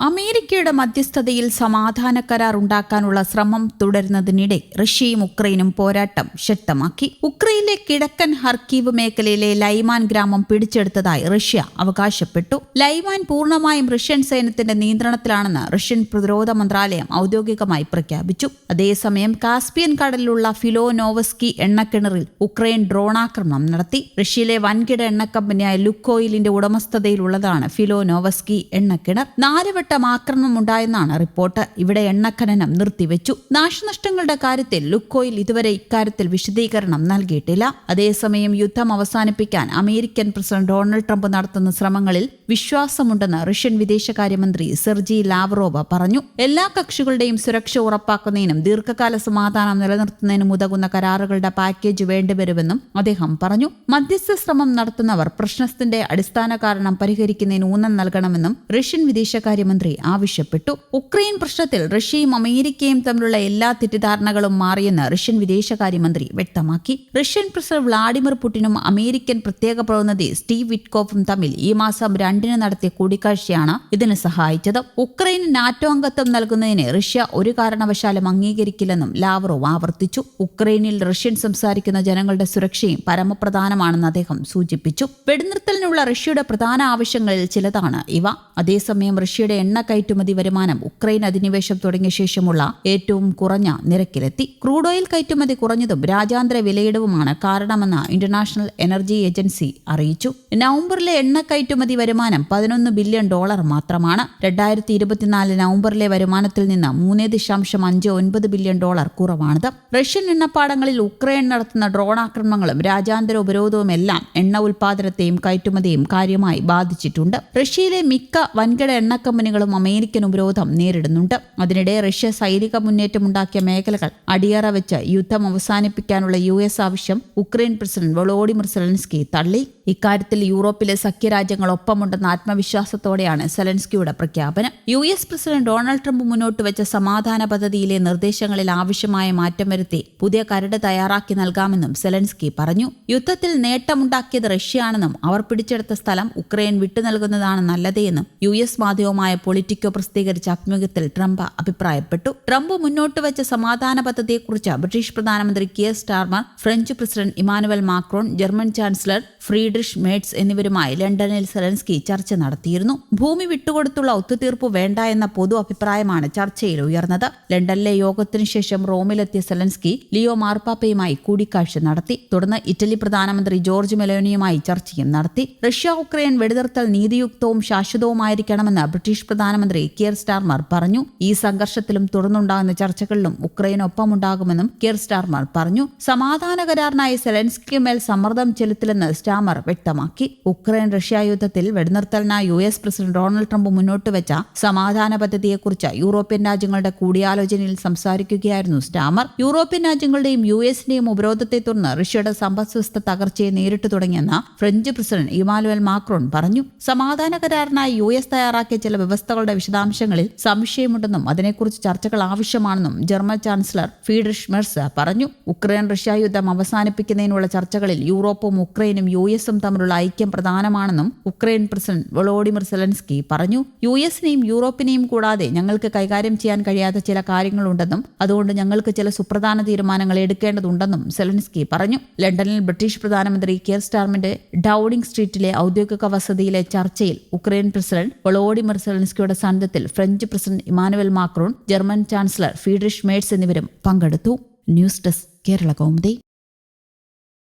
അമേരിക്കയുടെ മധ്യസ്ഥതയിൽ സമാധാന കരാർ ഉണ്ടാക്കാനുള്ള ശ്രമം തുടരുന്നതിനിടെ റഷ്യയും ഉക്രൈനും പോരാട്ടം ശക്തമാക്കി. ഉക്രൈനിലെ കിഴക്കൻ ഹർക്കീവ് മേഖലയിലെ ലൈമാൻ ഗ്രാമം പിടിച്ചെടുത്തതായി റഷ്യ അവകാശപ്പെട്ടു. ലൈമാൻ പൂർണമായും റഷ്യൻ സൈന്യത്തിന്റെ നിയന്ത്രണത്തിലാണെന്ന് റഷ്യൻ പ്രതിരോധ മന്ത്രാലയം ഔദ്യോഗികമായി പ്രഖ്യാപിച്ചു. അതേസമയം കാസ്പിയൻ കടലിലുള്ള ഫിലോനോവസ്കി എണ്ണക്കിണറിൽ ഉക്രൈൻ ഡ്രോണാക്രമണം നടത്തി. റഷ്യയിലെ വൻകിട എണ്ണക്കമ്പനിയായ ലുക്കോയിലിന്റെ ഉടമസ്ഥതയിലുള്ളതാണ് ഫിലോനോവസ്കി എണ്ണക്കിണർ. നാലുവട്ടം ആക്രമണം ഉണ്ടായെന്നാണ് റിപ്പോർട്ട്. ഇവിടെ എണ്ണഖനനം നിർത്തിവെച്ചു. നാശനഷ്ടങ്ങളുടെ കാര്യത്തിൽ ലുക്കോയിൽ ഇതുവരെ ഇക്കാര്യത്തിൽ വിശദീകരണം നൽകിയിട്ടില്ല. അതേസമയം യുദ്ധം അവസാനിപ്പിക്കാൻ അമേരിക്കൻ പ്രസിഡന്റ് ഡൊണാൾഡ് ട്രംപ് നടത്തുന്ന ശ്രമങ്ങളിൽ വിശ്വാസമുണ്ടെന്ന് റഷ്യൻ വിദേശകാര്യമന്ത്രി സെർജി ലാവ്റോവ പറഞ്ഞു. എല്ലാ കക്ഷികളുടെയും സുരക്ഷ ഉറപ്പാക്കുന്നതിനും ദീർഘകാല സമാധാനം നിലനിർത്തുന്നതിനും ഉതകുന്ന കരാറുകളുടെ പാക്കേജ് വേണ്ടിവരുമെന്നും അദ്ദേഹം പറഞ്ഞു. മധ്യസ്ഥ ശ്രമം നടത്തുന്നവർ പ്രശ്നത്തിന്റെ അടിസ്ഥാന കാരണം പരിഹരിക്കുന്നതിന് ഊന്നൽ നൽകണമെന്നും റഷ്യൻ വിദേശകാര്യമന്ത്രി ആവശ്യപ്പെട്ടു. ഉക്രൈൻ പ്രശ്നത്തിൽ റഷ്യയും അമേരിക്കയും തമ്മിലുള്ള എല്ലാ തെറ്റിദ്ധാരണകളും മാറിയെന്ന് റഷ്യൻ വിദേശകാര്യമന്ത്രി വ്യക്തമാക്കി. റഷ്യൻ പ്രസിഡന്റ് വ്ളാഡിമിർ പുടിനും അമേരിക്കൻ പ്രത്യേക പ്രതിനിധി സ്റ്റീവ് വിറ്റ്കോഫും തമ്മിൽ ഈ മാസം രണ്ടിന് നടത്തിയ കൂടിക്കാഴ്ചയാണ് ഇതിന് സഹായിച്ചത്. ഉക്രൈന് നാറ്റോ അംഗത്വം നൽകുന്നതിന് റഷ്യ ഒരു കാരണവശാലും അംഗീകരിക്കില്ലെന്നും ലാവറോവ് ആവർത്തിച്ചു. ഉക്രൈനിൽ റഷ്യൻ സംസാരിക്കുന്ന ജനങ്ങളുടെ സുരക്ഷയും പരമപ്രധാനമാണെന്ന് അദ്ദേഹം സൂചിപ്പിച്ചു. വെടിനിർത്തലിനുള്ള റഷ്യയുടെ പ്രധാന ആവശ്യങ്ങളിൽ ചിലതാണ് ഇവ. അതേസമയം റഷ്യയുടെ എണ്ണ കയറ്റുമതി വരുമാനം ഉക്രൈൻ അധിനിവേശം തുടങ്ങിയ ശേഷമുള്ള ഏറ്റവും കുറഞ്ഞ നിരക്കിലെത്തി. ക്രൂഡ് ഓയിൽ കയറ്റുമതി കുറഞ്ഞതും രാജ്യാന്തര വിലയിടവുമാണ് കാരണമെന്ന് ഇന്റർനാഷണൽ എനർജി ഏജൻസി അറിയിച്ചു. നവംബറിലെ എണ്ണ കയറ്റുമതി വരുമാനം പതിനൊന്ന് ബില്യൺ ഡോളർ മാത്രമാണ്. രണ്ടായിരത്തി ഇരുപത്തിനാല് നവംബറിലെ വരുമാനത്തിൽ നിന്ന് മൂന്ന് ദശാംശം അഞ്ച് ഒൻപത് ബില്യൺ ഡോളർ കുറവാണിത്. റഷ്യൻ എണ്ണപ്പാടങ്ങളിൽ ഉക്രൈൻ നടത്തുന്ന ഡ്രോൺ ആക്രമണങ്ങളും രാജ്യാന്തര ഉപരോധവും എല്ലാം എണ്ണ ഉൽപാദനത്തെയും കയറ്റുമതിയും കാര്യമായി ബാധിച്ചിട്ടുണ്ട്. റഷ്യയിലെ മിക്ക വൻകിട എണ്ണ കമ്പനികളും അമേരിക്കൻ ഉപരോധം നേരിടുന്നുണ്ട്. അതിനിടെ റഷ്യ സൈനിക മുന്നേറ്റമുണ്ടാക്കിയ മേഖലകൾ അടിയറ വെച്ച് യുദ്ധം അവസാനിപ്പിക്കാനുള്ള യു എസ് ആവശ്യം ഉക്രൈൻ പ്രസിഡന്റ് വളോഡിമിർ സെലൻസ്കി തള്ളി. ഇക്കാര്യത്തിൽ യൂറോപ്പിലെ സഖ്യരാജ്യങ്ങൾ ഒപ്പമുണ്ടെന്ന ആത്മവിശ്വാസത്തോടെയാണ് സെലൻസ്കിയുടെ പ്രഖ്യാപനം. U S president Donald Trump മുന്നോട്ട് വെച്ച സമാധാന പദ്ധതിയിലെ നിർദ്ദേശങ്ങളിൽ ആവശ്യമായ മാറ്റം വരുത്തി പുതിയ കരട് തയ്യാറാക്കി നൽകാമെന്നും സെലൻസ്കി പറഞ്ഞു. യുദ്ധത്തിൽ നേട്ടമുണ്ടാക്കിയത് റഷ്യയാണെന്നും അവർ പിടിച്ചെടുത്ത സ്ഥലം ഉക്രൈൻ വിട്ടു നൽകുന്നതാണ് നല്ലതെന്നും യു എസ് മാധ്യമമായ പൊളിറ്റിക്കോ പ്രസിദ്ധീകരിച്ച അഭിമുഖത്തിൽ ട്രംപ് അഭിപ്രായപ്പെട്ടു. ട്രംപ് മുന്നോട്ട് വെച്ച സമാധാന പദ്ധതിയെക്കുറിച്ച് ബ്രിട്ടീഷ് പ്രധാനമന്ത്രി Keir Starmer French president Emmanuel Macron German chancellor Friedrich Merz എന്നിവരുമായി ലണ്ടനിൽ സെലൻസ്കി ചർച്ച നടത്തിയിരുന്നു. ഭൂമി വിട്ടുകൊടുത്തുള്ള ഒത്തുതീർപ്പ് വേണ്ട എന്ന പൊതു അഭിപ്രായമാണ് ചർച്ചയിൽ ഉയർന്നത്. ലണ്ടനിലെ യോഗത്തിനു ശേഷം റോമിലെത്തിയ സെലൻസ്കി ലിയോ മാർപ്പാപ്പയുമായി കൂടിക്കാഴ്ച നടത്തി. തുടർന്ന് ഇറ്റലി പ്രധാനമന്ത്രി ജോർജ് മെലോനിയുമായി ചർച്ചയും നടത്തി. റഷ്യ ഉക്രൈൻ വെടിനിർത്തൽ നീതിയുക്തവും ശാശ്വതവുമായിരിക്കണമെന്ന് ബ്രിട്ടീഷ് പ്രധാനമന്ത്രി കിയർ സ്റ്റാർമർ പറഞ്ഞു. ഈ സംഘർഷത്തിലും തുടർന്നുണ്ടാകുന്ന ചർച്ചകളിലും ഉക്രൈൻ ഒപ്പമുണ്ടാകുമെന്നും കിയർ സ്റ്റാർമർ പറഞ്ഞു. സമാധാന കരാറിനായി സെലൻസ്കി മേൽ സമ്മർദ്ദം ചെലുത്തില്ലെന്ന് സ്റ്റാമർ വ്യക്തമാക്കി. ഉക്രൈൻ റഷ്യ യുദ്ധത്തിൽ വെടിനിർത്തലിനായി U S president Donald Trump മുന്നോട്ട് വെച്ച സമാധാന പദ്ധതിയെക്കുറിച്ച് യൂറോപ്യൻ രാജ്യങ്ങളുടെ കൂടിയാലോചനയിൽ സംസാരിക്കുകയായിരുന്നു സ്റ്റാമർ യൂറോപ്യൻ രാജ്യങ്ങളുടെയും യു എസിന്റെയും ഉപരോധത്തെ തുടർന്ന് റഷ്യയുടെ സമ്പദ്വ്യവസ്ഥ തകർച്ചയെ നേരിട്ടു തുടങ്ങിയെന്ന് ഫ്രഞ്ച് പ്രസിഡന്റ് ഇമാനുവൽ മാക്രോൺ പറഞ്ഞു. സമാധാന കരാറിനായി യു എസ് തയ്യാറാക്കിയ ചില വ്യവസ്ഥകളുടെ വിശദാംശങ്ങളിൽ സംശയമുണ്ടെന്നും അതിനെക്കുറിച്ച് ചർച്ചകൾ ആവശ്യമാണെന്നും ജർമ്മൻ ചാൻസലർ ഫീഡ്രിഷ് മെർസ് പറഞ്ഞു. ഉക്രൈൻ റഷ്യ യുദ്ധം അവസാനിപ്പിക്കുന്നതിനുള്ള ചർച്ചകളിൽ യൂറോപ്പും ഉക്രൈനും യു എസും തമ്മിലുള്ള ഐക്യം പ്രധാനമാണെന്നും ഉക്രൈൻ പ്രസിഡന്റ് വളോഡിമിർ സെലൻസ്കി പറഞ്ഞു. യു എസിനെയും യൂറോപ്പിനെയും കൂടാതെ ഞങ്ങൾക്ക് കൈകാര്യം ചെയ്യാൻ കഴിയാത്ത ചില കാര്യങ്ങളുണ്ടെന്നും അതുകൊണ്ട് ഞങ്ങൾക്ക് ചില സുപ്രധാന തീരുമാനങ്ങൾ എടുക്കേണ്ടതുണ്ടെന്നും സെലൻസ്കി പറഞ്ഞു. ലണ്ടനിൽ ബ്രിട്ടീഷ് പ്രധാനമന്ത്രി കെയർ സ്റ്റാർമിന്റെ ഡൌണിംഗ് സ്ട്രീറ്റിലെ ഔദ്യോഗിക വസതിയിലെ ചർച്ചയിൽ ഉക്രൈൻ പ്രസിഡന്റ് വൊളോഡിമിർ സെലൻസ്കിയുടെ സാന്നിധ്യത്തിൽ French president Emmanuel Macron German chancellor Friedrich Merz എന്നിവരും പങ്കെടുത്തു. News desk Kerala Kaumudi.